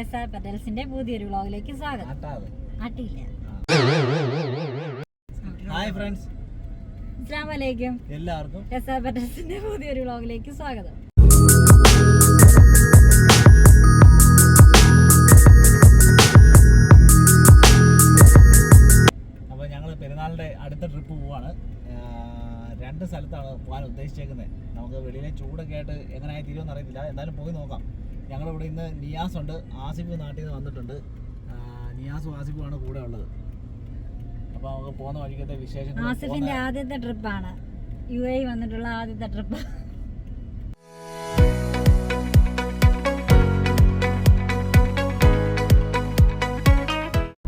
S R പറ്റൽസിന്റെ പുതിയൊരു വ്ളോഗിലേക്ക് സ്വാഗതം. ആട്ടാതെ ആട്ടിയില്ല. Hi friends. അസ്സാം വലൈക്കും എല്ലാവർക്കും. എസ് ആർ പറ്റൽസിന്റെ പുതിയൊരു വ്ളോഗിലേക്ക് സ്വാഗതം. അപ്പോൾ ഞങ്ങൾ പെരുന്നാളിന്റെ അടുത്ത ട്രിപ്പ് പോവാണ്. രണ്ട് സ്ഥലത്താണ് പോകാൻ ഉദ്ദേശിച്ചേക്കുന്നത്. നമുക്ക് വെളിയിലെ ചൂടൊക്കെ ആയിട്ട് എങ്ങനെയായി തീരുമെന്ന് അറിയത്തില്ല. എന്തായാലും പോയി നോക്കാം. ഞങ്ങളിവിടെ ഇന്ന് നിയാസ് ഉണ്ട്. ആസിഫ് നാട്ടിൽ നിന്ന് വന്നിട്ടുണ്ട്. നിയാസും ആസിഫും ആണ് കൂടെ ഉള്ളത്. അപ്പോൾ നമുക്ക് പോകുന്ന വഴിക്കത്തെ വിശേഷം ആസിഫിന്റെ ആദ്യത്തെ ട്രിപ്പാണ്. യു എ വന്നിട്ടുള്ള ആദ്യത്തെ ട്രിപ്പ്.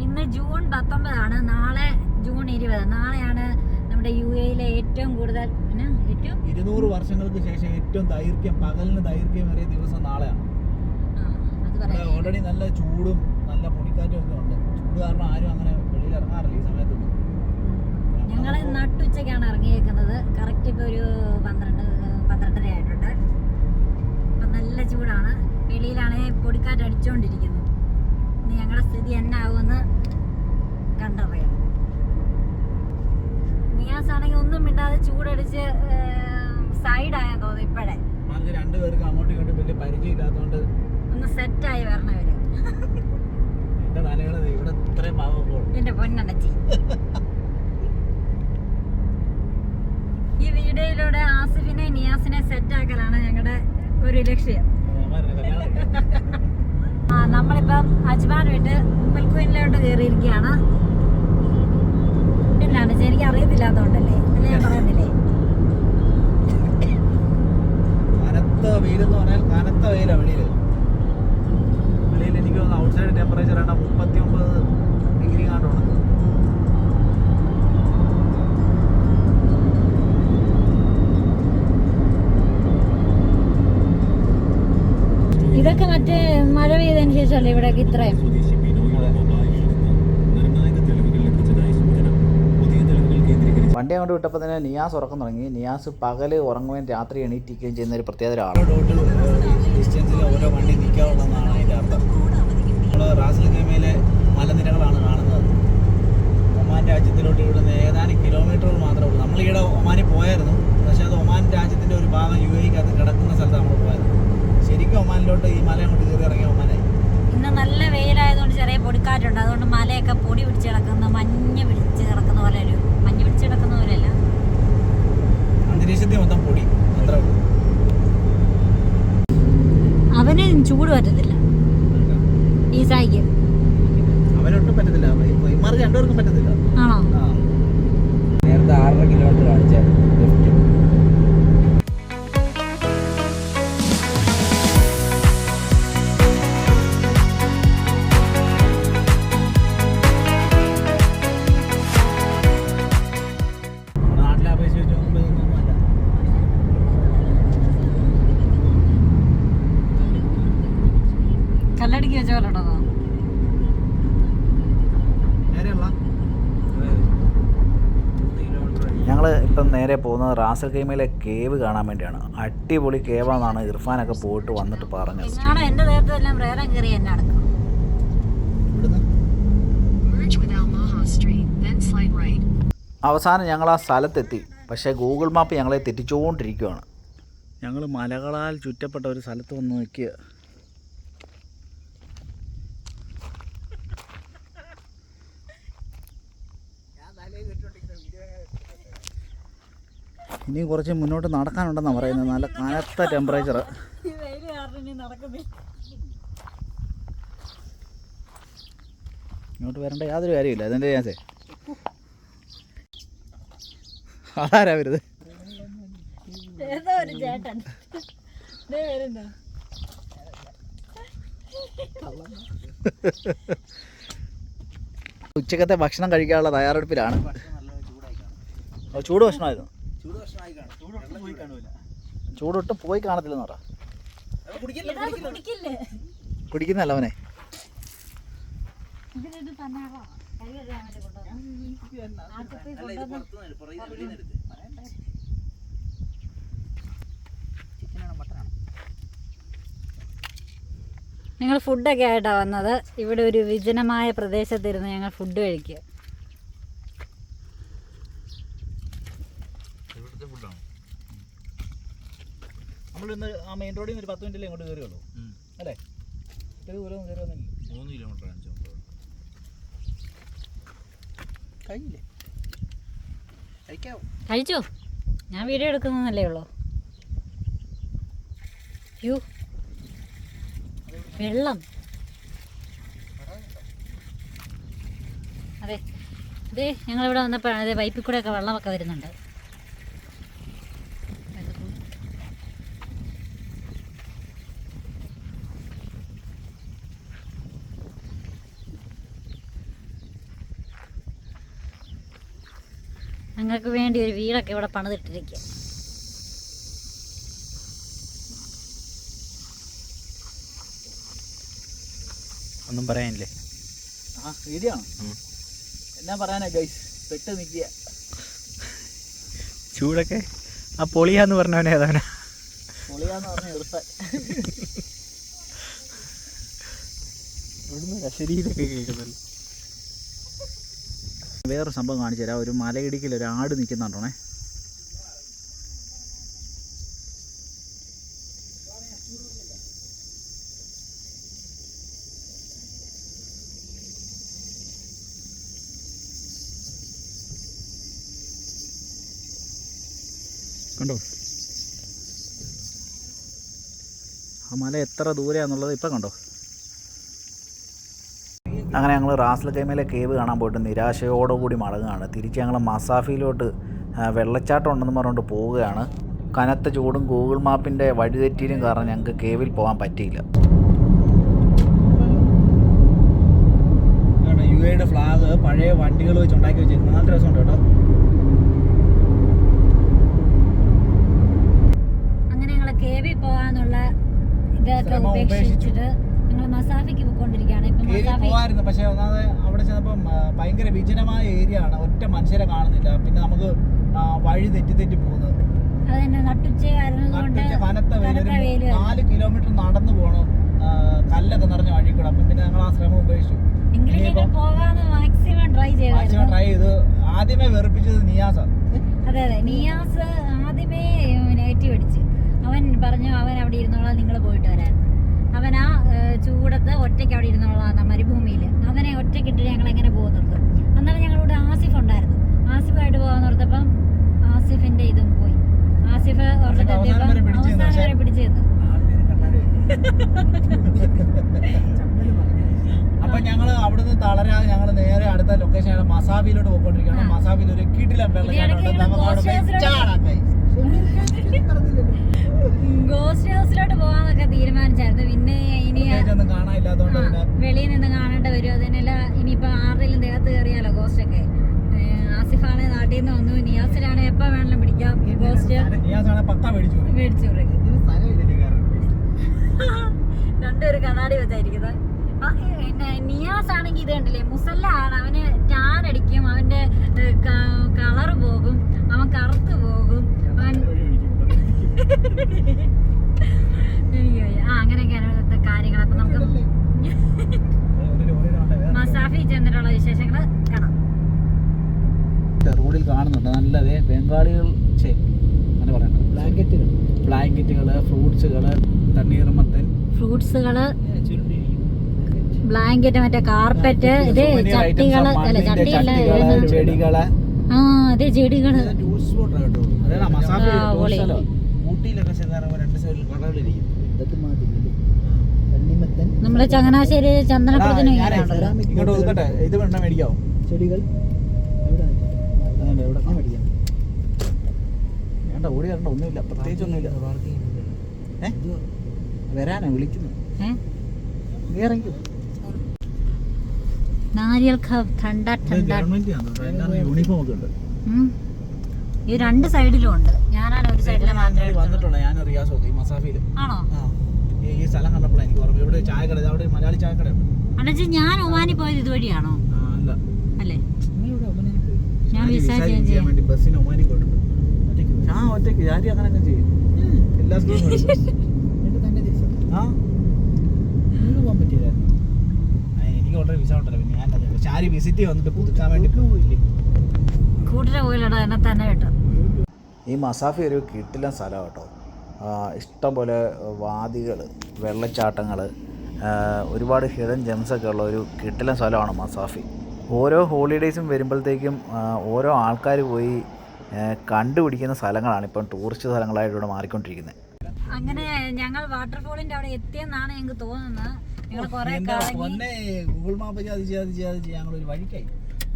ഇന്ന് ജൂൺ പത്തൊമ്പതാണ്. നാളെ ജൂൺ ഇരുപത്. നാളെയാണ് നമ്മുടെ യു എയിലെ ഏറ്റവും കൂടുതൽ ഏറ്റവും ഇരുന്നൂറ് വർഷങ്ങൾക്ക് ശേഷം ഏറ്റവും ദൈർഘ്യം പകലിന് ദൈർഘ്യമേറിയ ദിവസം നാളെയാണ്. ഓൾറെഡി നല്ല ചൂടും നല്ല പൊടിക്കാറ്റും ഒക്കെ ഉണ്ട്. ചൂട് കാരണം ആരും അങ്ങനെ വെളിയിൽ ഇറങ്ങാറില്ല ഈ സമയത്തൊന്നും. ഞങ്ങൾ നട്ടുച്ചയ്ക്കാണ് ഇറങ്ങിയേക്കുന്നത്. കറക്റ്റ് ഇപ്പൊ ഒരു പന്ത്രണ്ട് പന്ത്രണ്ടര ആയിട്ടുണ്ട്. അപ്പം നല്ല ചൂടാണ്. വെളിയിലാണെങ്കിൽ പൊടിക്കാറ്റ് അടിച്ചുകൊണ്ടിരിക്കുന്നു ഇനി ഞങ്ങളുടെ സ്ഥിതി എന്നാവുമെന്ന് കണ്ടറിയാം നിയാസ് ആണെങ്കിൽ ഒന്നും മിണ്ടാതെ ചൂടടിച്ച് സൈഡായാ തോന്നുന്നു ഇപ്പോഴേ. രണ്ടുപേർക്ക് അങ്ങോട്ടും ഇങ്ങോട്ടും വലിയ പരിചയം ഇല്ലാത്തതുകൊണ്ട് ഒന്ന് സെറ്റായി എന്റെ ഇത്രയും ഭാഗമൊക്കെ എന്റെ പൊന്നടച്ചി ഈ വീഡിയോയിലൂടെ ആസിഫിനെ നിയാസിനെ സെറ്റാക്കലാണ് ഞങ്ങളുടെ ഒരു ലക്ഷ്യം. ആ നമ്മളിപ്പം അജ്മാൻ വിട്ട് ഉമ്മൽക്കുയിലോട്ട് കയറിയിരിക്കുകയാണ്. പിന്നാണ് എനിക്ക് അറിയത്തില്ലാത്തതുകൊണ്ടല്ലേ അല്ലേ ഞാൻ പറയുന്നില്ലേ? കനത്ത വെയിലെന്ന് പറഞ്ഞാൽ കനത്ത വെയിലാണ് വെളിയിൽ വെളിയിൽ എനിക്ക് തോന്നുന്നു ഔട്ട്സൈഡ് ടെമ്പറേച്ചർ ആണ് മുപ്പത്തി ഒമ്പത് ഡിഗ്രി കാണുവാണ് ഇതൊക്കെ മറ്റേ മഴ പെയ്തതിന് ശേഷമല്ലേ ഇവിടെയൊക്കെ ഇത്രയും? വണ്ടി അങ്ങോട്ട് വിട്ടപ്പോൾ തന്നെ നിയാസ് ഉറക്കം തുടങ്ങി. നിയാസ് പകൽ ഉറങ്ങുകയും രാത്രി എണീറ്റിരിക്കുകയും ചെയ്യുന്ന ഒരു പ്രത്യേകതയാണ് ഒരാളാണ് ഡിസ്റ്റൻസിൽ ഓരോ വണ്ടി നിൽക്കാറുള്ളതെന്നാണ് അതിന്റെ അർത്ഥം. നമ്മൾ റാസൽ ഗമയിലെ മലനിരകളാണ് കാണുന്നത്. ഒമാൻ രാജ്യത്തിലോട്ട് ഇവിടുന്ന് ഏതാനും കിലോമീറ്ററുകൾ മാത്രമേ ഉള്ളൂ. നമ്മൾ ഈയിടെ ഒമാനിൽ പോയായിരുന്നു. പക്ഷേ അത് ഒമാൻ രാജ്യത്തിന്റെ ഒരു ഭാഗം യു എക്കകത്ത് കിടക്കുന്ന സ്ഥലത്ത് നമ്മൾ പോയത്. ശരിക്കും ഒമാനിലോട്ട് ഈ മല അങ്ങോട്ട് കയറി ഇറങ്ങിയ ഒമാനായി. ഇന്ന് നല്ല വെയിലായതുകൊണ്ട് ചെറിയ പൊടിക്കാറ്റുണ്ട്. അതുകൊണ്ട് മലയൊക്കെ പൊടി പിടിച്ച് കിടക്കുന്ന മഞ്ഞ് പിടിച്ച് കിടക്കുന്ന പോലെ ഒരു മഞ്ഞ് പിടിച്ച് കിടക്കുന്ന പോലെയല്ല. അന്തരീക്ഷത്തിൽ മൊത്തം പൊടി. അത്ര അവന് ചൂട് പറ്റത്തില്ല. ഈ സായിക്ക്. അവരൊട്ടും പറ്റത്തില്ല. ഇമാർക്ക് രണ്ടുപേർക്കും പറ്റത്തില്ല. ആണോ. നേരത്തെ ആറര കിലോമീറ്റർ കാണിച്ചായിരുന്നു. നേരെ പോകുന്നത് റാസൽ കൈമയിലെ കേവ് കാണാൻ വേണ്ടിയാണ്. അടിപൊളി കേവാണെന്നാണ് ഇർഫാനൊക്കെ പോയിട്ട് വന്നിട്ട് പറഞ്ഞത്. അവസാനം ഞങ്ങൾ ആ സ്ഥലത്തെത്തി. പക്ഷേ ഗൂഗിൾ മാപ്പ് ഞങ്ങളെ തെറ്റിച്ചുകൊണ്ടിരിക്കുകയാണ് ഞങ്ങൾ മലകളാൽ ചുറ്റപ്പെട്ട ഒരു സ്ഥലത്ത് വന്ന് നിൽക്കുക. ഇനിയും കുറച്ച് മുന്നോട്ട് നടക്കാനുണ്ടെന്നാണ് പറയുന്നത്. നല്ല കനത്ത ടെമ്പറേച്ചർ ഇങ്ങോട്ട് വരേണ്ട യാതൊരു കാര്യമില്ല അതിന്റെ ചാൻസേ ആരാ വരുത് ഉച്ചക്കത്തെ ഭക്ഷണം കഴിക്കാനുള്ള തയ്യാറെടുപ്പിലാണ്. ചൂട് ഭക്ഷണമായിരുന്നു. ചൂടൊട്ടും പോയി കാണത്തില്ലെന്ന് പറ. കുടിക്കില്ലേ കുടിക്കുന്നല്ല അവനെ. നിങ്ങൾ ഞങ്ങൾ ഫുഡൊക്കെ ആയിട്ടാണ് വന്നത്. ഇവിടെ ഒരു വിജനമായ പ്രദേശത്തിരുന്ന് ഞങ്ങൾ ഫുഡ് കഴിക്കുക ഇവിടുത്തെ ഫുഡാണ് ഇന്ന് ആ മെയിൻ റോഡിൽ നിന്ന് ഒരു പത്ത് മിനിറ്റിൽ ഇങ്ങോട്ട് കയറിയുള്ളൂ അല്ലേ? ഇത്ര ദൂരം കയറി വന്നില്ല മൂന്ന് കിലോമീറ്റർ അഞ്ച് കഴിഞ്ഞില്ലേ? കഴിച്ചോ? ഞാൻ വീഡിയോ എടുക്കുന്നതല്ലേ ഉള്ളൂ. യു. വെള്ളം. അതെ. അതെ ഞങ്ങളിവിടെ വന്നപ്പോഴാണ് അതെ പൈപ്പിൽ കൂടെ ഒക്കെ വെള്ളമൊക്കെ വരുന്നുണ്ട്. ഞങ്ങൾക്ക് വേണ്ടി ഒരു വീടൊക്കെ ഇവിടെ പണിതിട്ടിരിക്കുക ഒന്നും പറയാനില്ലേ? ആ വീഡിയോ? ആണ് എന്നാ പറയാനാ ഗൈസ് പെട്ട് നിൽക്കുക ചൂടൊക്കെ. ആ പൊളിയാന്ന് പറഞ്ഞവനെ ഏതാണ് പൊളിയാന്ന് പറഞ്ഞ ഇവിടുന്ന് ശരീരമൊക്കെ കേൾക്കുന്നല്ലോ വേറൊരു സംഭവം കാണിച്ചു തരാം. ഒരു മലയിടുക്കിൽ ഒരു ആട് നിൽക്കുന്നുണ്ടോണേ. കണ്ടോ? ആ മല എത്ര ദൂരെയാണെന്നുള്ളത് ഇപ്പം കണ്ടോ? അങ്ങനെ ഞങ്ങൾ റാസ്ല കൈമയിലെ കേവ് കാണാൻ പോയിട്ട് നിരാശയോടുകൂടി മടങ്ങുകയാണ്. തിരിച്ച് ഞങ്ങൾ മസാഫിയിലോട്ട് വെള്ളച്ചാട്ടം ഉണ്ടെന്ന് പറഞ്ഞുകൊണ്ട് പോവുകയാണ്. കനത്ത ചൂടും ഗൂഗിൾ മാപ്പിന്റെ വഴിതെറ്റിയിലും കാരണം ഞങ്ങൾക്ക് കേവിൽ പോകാൻ പറ്റിയില്ല. യു എയുടെ ഫ്ലാഗ് പഴയ വണ്ടികൾ വെച്ച് ഉണ്ടാക്കി വെച്ചിരുന്നു നല്ല രസമുണ്ട് കേട്ടോ. അങ്ങനെ ഞങ്ങൾ കേവിൽ പോകാനുള്ള ഇതൊക്കെ ഉപേക്ഷിച്ചിട്ട് മസാഫിക്ക് പോയിക്കൊണ്ടിരിക്കുകയാണ്. ഇപ്പം മസാഫി പോകാമായിരുന്നു പക്ഷേ ഒന്നാമത് അവിടെ ചെന്നപ്പം ആ, ഭയങ്കര വിജനമായ ഏരിയ ആണ്. ഒറ്റ മനുഷ്യരെ കാണുന്നില്ല. പിന്നെ നമുക്ക് വഴി തെറ്റി തെറ്റി പോകുന്നത്. നാല് കിലോമീറ്റർ നടന്നു പോകണം കല്ലൊക്കെ നിറഞ്ഞ വഴി കൂടെ അപ്പം പിന്നെ ഞങ്ങൾ ആ ശ്രമം ഉപേക്ഷിച്ചു. മാക്സിമം ട്രൈ ചെയ്ത് ആദ്യമേ വെറുപ്പിച്ചത് നിയാസാണ് അതെ അതെ. നിയാസ് ആദ്യമേ നെഗറ്റീവ് അടിച്ച്. അവൻ പറഞ്ഞു അവൻ അവിടെ ഇരുന്നോളാം. നിങ്ങൾ പോയിട്ട് വരാൻ. അവൻ ആ ചൂടത്ത് ഒറ്റയ്ക്ക് അവിടെ ഇരുന്നുള്ളതാണ് മരുഭൂമിയിൽ അവനെ ഒറ്റയ്ക്കിട്ട് ഞങ്ങൾ എങ്ങനെ പോകുന്നുണ്ട് അന്നേരം ഞങ്ങളിവിടെ ആസിഫ് ഉണ്ടായിരുന്നു. ആസിഫായിട്ട് പോകാൻ ഓർത്തപ്പം ആസിഫിന്റെ ഇതും പോയി. ആസിഫ് ഒരിടത്ത് അവസാനം വരെ പിടിച്ച് നിന്നു അപ്പൊ ഞങ്ങൾ അവിടുന്ന് തളരാതെ ഞങ്ങൾ നേരെ അടുത്ത ലൊക്കേഷൻ മസാബിയിലോട്ട് പോയിക്കൊണ്ടിരിക്കുകയാണ്. മസാബിയിൽ ഒരു കിടിലം വെള്ളം നമുക്ക് അവിടെ ഗോസ്റ്റ് ഹൗസിലോട്ട് പോകാന്നൊക്കെ തീരുമാനിച്ചായിരുന്നു. പിന്നെ ഇനി വെളിയിൽ നിന്ന് കാണേണ്ട വരും. അതിനല്ല ഇനിയിപ്പോ ആരുടെയും ദേഹത്ത് കയറിയാലോ ഗോസ്റ്റ് ഒക്കെ? ആസിഫാണ് നാട്ടിൽ നിന്ന് വന്നു. നിയാസിലാണ് എപ്പോ വേണമെങ്കിലും പിടിക്കാം. ഗോസ്റ്റ് മേടിച്ചു രണ്ടുപേരും കണ്ണാടി വെച്ചായിരിക്കുന്നത്. പിന്നെ നിയാസ് ആണെങ്കിൽ ഇത് കണ്ടില്ലേ? മുസല്ല ആണ് അവന് ടാൻ അടിക്കും. അവന്റെ കളർ പോകും. അവൻ കറുത്ത് പോകും. ആ അങ്ങനെയൊക്കെയാണ് ഇവിടുത്തെ കാര്യങ്ങൾ. അപ്പൊ നമുക്ക് മസാഫി ചെന്നിട്ടുള്ള വിശേഷങ്ങൾ കാണാം. റോഡിൽ കാണുന്നുണ്ട്. നല്ലതേ ബംഗാളികൾ അങ്ങനെ പറയണ്ട. ബ്ലാങ്കറ്റുകൾ ഫ്രൂട്ട്സുകൾ തണ്ണീർമത്തൻ ഫ്രൂട്ട്സുകൾ ബ്ലാങ്കറ്റ് മറ്റേ കാർപ്പറ്റ് ഇത് ചട്ടികൾ അല്ല ചട്ടിയല്ല ചെടികൾ. ആ അതെ ചെടികൾ. പൊളി. ചെന്നാറുമ്പോൾ രണ്ട് സൈഡിൽ കടകളിരിക്കും നമ്മുടെ ചങ്ങനാശ്ശേരി ചന്ദനപ്പുറത്തിന് ചന്ദനക്കുളത്തിന് ഇങ്ങോട്ട് ഒതുക്കട്ടെ. ഇത് വേണ്ട മേടിക്കാവോ? ചെടികൾ. വേണ്ട ഓടി വരണ്ട. ഒന്നുമില്ല. പ്രത്യേകിച്ച് ഒന്നുമില്ല. ഏ? വരാനാ വിളിക്കുന്നു. നാരിയൽ ഖ- ഠണ്ട ഠണ്ട. യൂണിഫോം ഒക്കെ ഉണ്ട്. ഈ രണ്ട് സൈഡിലും ഉണ്ട്. ഞാനാണ് ഒരു സൈഡിൽ മാത്രമേ വന്നിട്ടുള്ളൂ ഞാൻ റിയാസ് ഈ മസാഫിയിൽ ആണോ? ഈ- സ്ഥലം കണ്ടപ്പോൾ എനിക്ക് ഓർമ്മ. ഇവിടെ ചായ ചായക്കട ഇത് അവിടെ മലയാളി ചായക്കട ഉണ്ട്. അണ്ണാച്ചി ഞാൻ ഒമാനി പോയത് ഇതുവഴിയാണോ? അല്ല. അല്ലേ? നീ ഇവിടെ ഒമാനിൽ ഞാൻ വിസ ചേഞ്ച് ചെയ്യാൻ വേണ്ടി ബസ്സിന് ഒമാനി പോയിട്ടുണ്ട്. ആ ഒറ്റയ്ക്ക് ചാരി അങ്ങനെയൊക്കെ ചെയ്യും എല്ലാ സ്കൂളും ആ. പോകാൻ പറ്റിയില്ലായിരുന്നു എനിക്ക് ഓൾറെഡി വിസ ഉണ്ടല്ലോ. പിന്നെ ഞാൻ ചാരി വിസിറ്റ് വന്നിട്ട് പുതുക്കാൻ വേണ്ടി പോയില്ലേ? കൂട്ടിന് പോയില്ലടാ എന്നെ തന്നെ കേട്ടോ. ഈ മസാഫി ഒരു കിട്ടില്ല സ്ഥലം കേട്ടോ. ഇഷ്ടംപോലെ വാദികൾ വെള്ളച്ചാട്ടങ്ങൾ ഒരുപാട് ഹിഡൻ ജെംസൊക്കെ ഉള്ള ഒരു കിട്ടില്ല സ്ഥലമാണ് മസാഫി. ഓരോ ഹോളിഡേയ്സും വരുമ്പോഴത്തേക്കും ഓരോ ആൾക്കാർ പോയി കണ്ടുപിടിക്കുന്ന സ്ഥലങ്ങളാണ് ഇപ്പം ടൂറിസ്റ്റ് സ്ഥലങ്ങളായിട്ട് ഇവിടെ മാറിക്കൊണ്ടിരിക്കുന്നത്. അങ്ങനെ ഞങ്ങൾ വാട്ടർഫോളിന്റെ അവിടെ എത്തിയെന്നാണ് ഞങ്ങൾക്ക് തോന്നുന്നത്. ഞങ്ങൾ കുറെ ഗൂഗിൾ മാപ്പ് ചെയ്യാതെ ചെയ്യാതെ ചെയ്യാതെ ഞങ്ങൾ ഒരു വഴിക്കായി.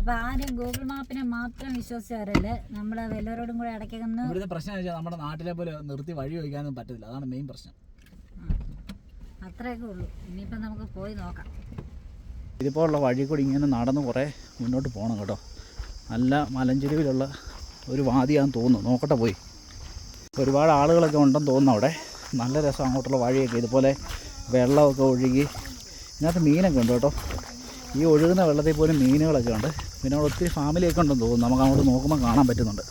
അപ്പൊ ആരും ഗൂഗിൾ മാപ്പിനെ മാത്രം വിശ്വസിച്ചവരല്ലേ നമ്മൾ എല്ലാവരോടും കൂടെ ഇടയ്ക്കൊന്ന് ഇവിടുത്തെ പ്രശ്നം വെച്ചാൽ നമ്മുടെ നാട്ടിലെ പോലെ നിർത്തി വഴി ഒഴിക്കാനൊന്നും പറ്റത്തില്ല. അതാണ് മെയിൻ പ്രശ്നം. അത്രയൊക്കെ ഉള്ളൂ. ഇനിയിപ്പോ നമുക്ക് പോയി നോക്കാം. ഇതിപ്പോൾ ഉള്ള വഴി കൂടി ഇങ്ങനെ നടന്ന് കുറേ മുന്നോട്ട് പോകണം കേട്ടോ. നല്ല മലഞ്ചെരുവിലുള്ള ഒരു വാദിയാന്ന് തോന്നുന്നു. നോക്കട്ടെ പോയി. ഒരുപാട് ആളുകളൊക്കെ ഉണ്ടെന്ന് തോന്നുന്നു അവിടെ. നല്ല രസം അങ്ങോട്ടുള്ള വഴിയൊക്കെ. ഇതുപോലെ വെള്ളമൊക്കെ ഒഴുകി. ഇതിനകത്ത് മീനൊക്കെ ഉണ്ട് കേട്ടോ. ഈ ഒഴുകുന്ന വെള്ളത്തിൽ പോലും മീനുകളൊക്കെ ഉണ്ട്. പിന്നെ അവിടെ ഒത്തിരി ഫാമിലിയൊക്കെ ഉണ്ടെന്ന് തോന്നുന്നു. നമുക്ക് അങ്ങോട്ട് നോക്കുമ്പോൾ കാണാൻ പറ്റുന്നുണ്ട്.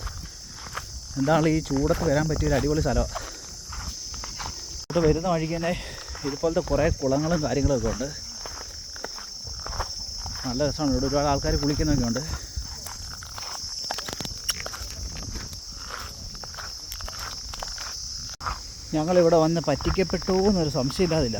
എന്താണ് ഈ ചൂടത്ത് വരാൻ പറ്റിയ ഒരു അടിപൊളി സ്ഥലമാണ് ഇവിടെ വരുന്ന വഴിക്ക് തന്നെ ഇതുപോലത്തെ കുറേ കുളങ്ങളും കാര്യങ്ങളൊക്കെ ഉണ്ട്. നല്ല രസമാണ്. ഇവിടെ ഒരുപാട് ആൾക്കാർ കുളിക്കുന്നൊക്കെ ഉണ്ട്. ഞങ്ങളിവിടെ വന്ന് പറ്റിക്കപ്പെട്ടു എന്നൊരു സംശയമില്ലാതില്ല.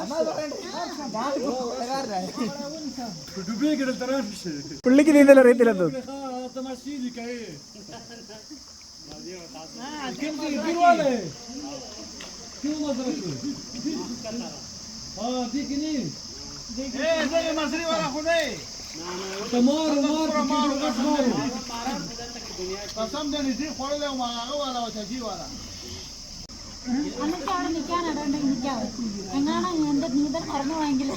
അമ്മ പറയണ്ട. പുള്ളിക്ക് നീന്തൽ അറിയത്തില്ലെന്ന് അന്നൊക്കെ അവിടെ നിൽക്കാനിടണ്ടെങ്കിൽ നിൽക്കാവോ എങ്ങാണ് എന്റെ നീന്തൽ പറഞ്ഞു പോയെങ്കിൽ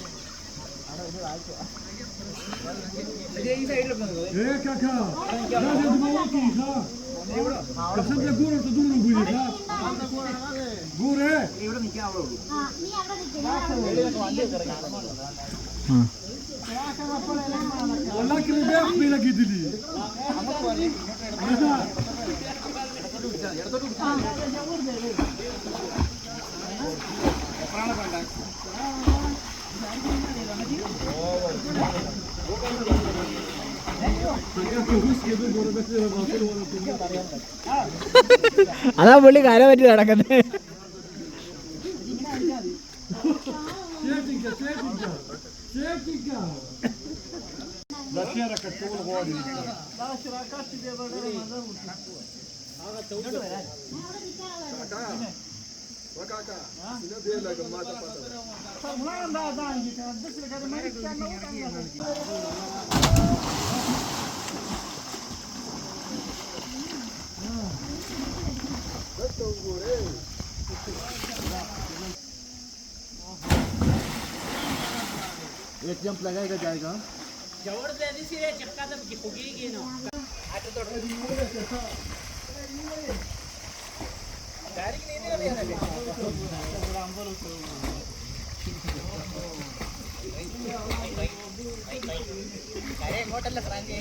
നീ അവിടെ നിൽക്കില്ല അതാ പുള്ളി കര പറ്റി നടക്കുന്നത് കർമ്മത്തില്ല ഞാൻ വീശ പക്ഷേ ഇതില്ലേടാ ഈ തുണി വരുമ്പോൾ എന്നെ എടുക്കുന്നത് അതാ പുള്ളി കര പറ്റി നടക്കുന്നത് ಕಾಕ एक जंप लगाएगा जाएगा। से चक्का तब गिरेगी ना आज तो डायरेक्ट नहीं ഇങ്ങോട്ടല്ല ഫ്രാങ്കേ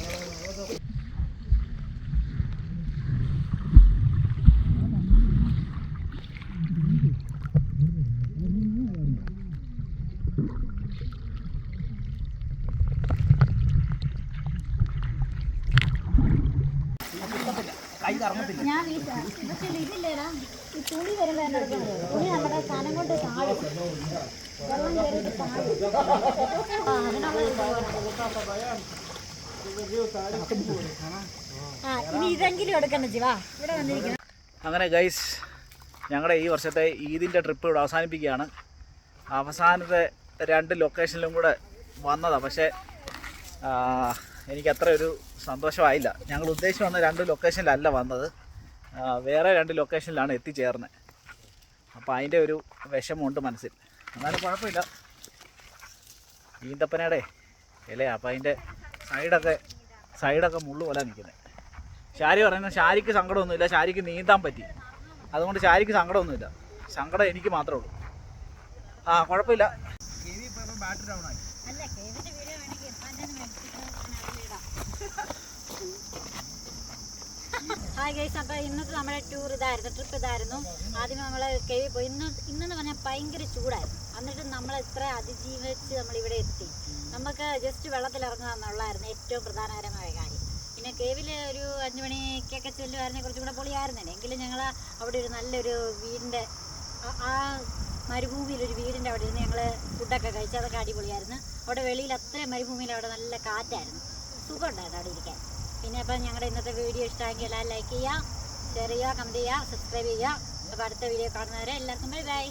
ഞാൻ ഈ ഇതില്ലേടാ ഈ തുണി വരുമ്പോൾ തുണി നമ്മുടെ കനം കൊണ്ട് താഴെ അങ്ങനെ ഗൈസ് ഞങ്ങളുടെ ഈ വർഷത്തെ ഈദിന്റെ ട്രിപ്പ് ഇവിടെ അവസാനിപ്പിക്കുകയാണ്. അവസാനത്തെ രണ്ട് ലൊക്കേഷനിലും കൂടെ വന്നതാണ് പക്ഷേ എനിക്ക് അത്ര ഒരു സന്തോഷമായില്ല. ഞങ്ങൾ ഉദ്ദേശിച്ച് വന്ന രണ്ട് ലൊക്കേഷനിലല്ല വന്നത്. വേറെ രണ്ട് ലൊക്കേഷനിലാണ് എത്തിച്ചേർന്നത് അപ്പോൾ അതിന്റെ ഒരു വിഷമമുണ്ട് മനസ്സിൽ. എന്നാലും കുഴപ്പമില്ല. ഈന്തപ്പനയുടെ ഇലയാ. അപ്പം അതിന്റെ സൈഡൊക്കെ സൈഡൊക്കെ മുള്ളു പോലെ നിൽക്കുന്നത് ഷാരി പറയുന്നത് ഷാരിക്ക് സങ്കടമൊന്നുമില്ല. ഷാരിക്ക് നീന്താൻ പറ്റി. അതുകൊണ്ട് ഷാരിക്ക് സങ്കടമൊന്നുമില്ല. സങ്കടം എനിക്ക് മാത്രമേ ഉള്ളൂ. ആ കുഴപ്പമില്ല. ബാറ്ററി ഡൗൺ ആയി അല്ല കേവിന്റെ വീഡിയോ വേണമെങ്കിൽ ഇപ്പം തന്നെ മേടിച്ചിട്ട് ഹായ് ഗൈസ് അപ്പോൾ ഇന്നത്തെ നമ്മുടെ ടൂർ ഇതായിരുന്നു ട്രിപ്പ് ഇതായിരുന്നു. ആദ്യം നമ്മൾ കേവി പോയി. ഇന്ന് ഇന്നെന്ന് പറഞ്ഞാൽ ഭയങ്കര ചൂടായിരുന്നു. എന്നിട്ട് നമ്മൾ ഇത്ര അതിജീവിച്ച് നമ്മൾ ഇവിടെ എത്തി. നമുക്ക് ജസ്റ്റ് വെള്ളത്തിൽ ഇറങ്ങുക എന്നുള്ളതായിരുന്നു ഏറ്റവും പ്രധാനകരമായ കാര്യം. പിന്നെ കേവിൽ ഒരു അഞ്ച് മണിക്കൊക്കെ ചെല്ലുമായിരുന്നെങ്കിൽ കുറച്ചും കൂടെ പൊളിയായിരുന്നേ എങ്കിലും ഞങ്ങൾ അവിടെ ഒരു നല്ലൊരു വീടിന്റെ ആ- മരുഭൂമിയിലൊരു വീടിന്റെ അവിടെ ഇരുന്ന് ഞങ്ങൾ ഫുഡൊക്കെ കഴിച്ച് അതൊക്കെ അടിപൊളിയായിരുന്നു. അവിടെ വെളിയിൽ അത്രയും മരുഭൂമിയിൽ അവിടെ നല്ല കാറ്റായിരുന്നു. സുഖമുണ്ടായിരുന്നു അവിടെ ഇരിക്കാൻ. പിന്നെ അപ്പം ഞങ്ങളുടെ ഇന്നത്തെ വീഡിയോ ഇഷ്ടമായെങ്കിൽ എല്ലാവരും ലൈക്ക് ചെയ്യുക ഷെയർ ചെയ്യുക കമന്റ് ചെയ്യുക സബ്സ്ക്രൈബ് ചെയ്യുക. അപ്പോൾ അടുത്ത വീഡിയോ കാണുന്നവരെ എല്ലാവർക്കും ബൈ ബൈ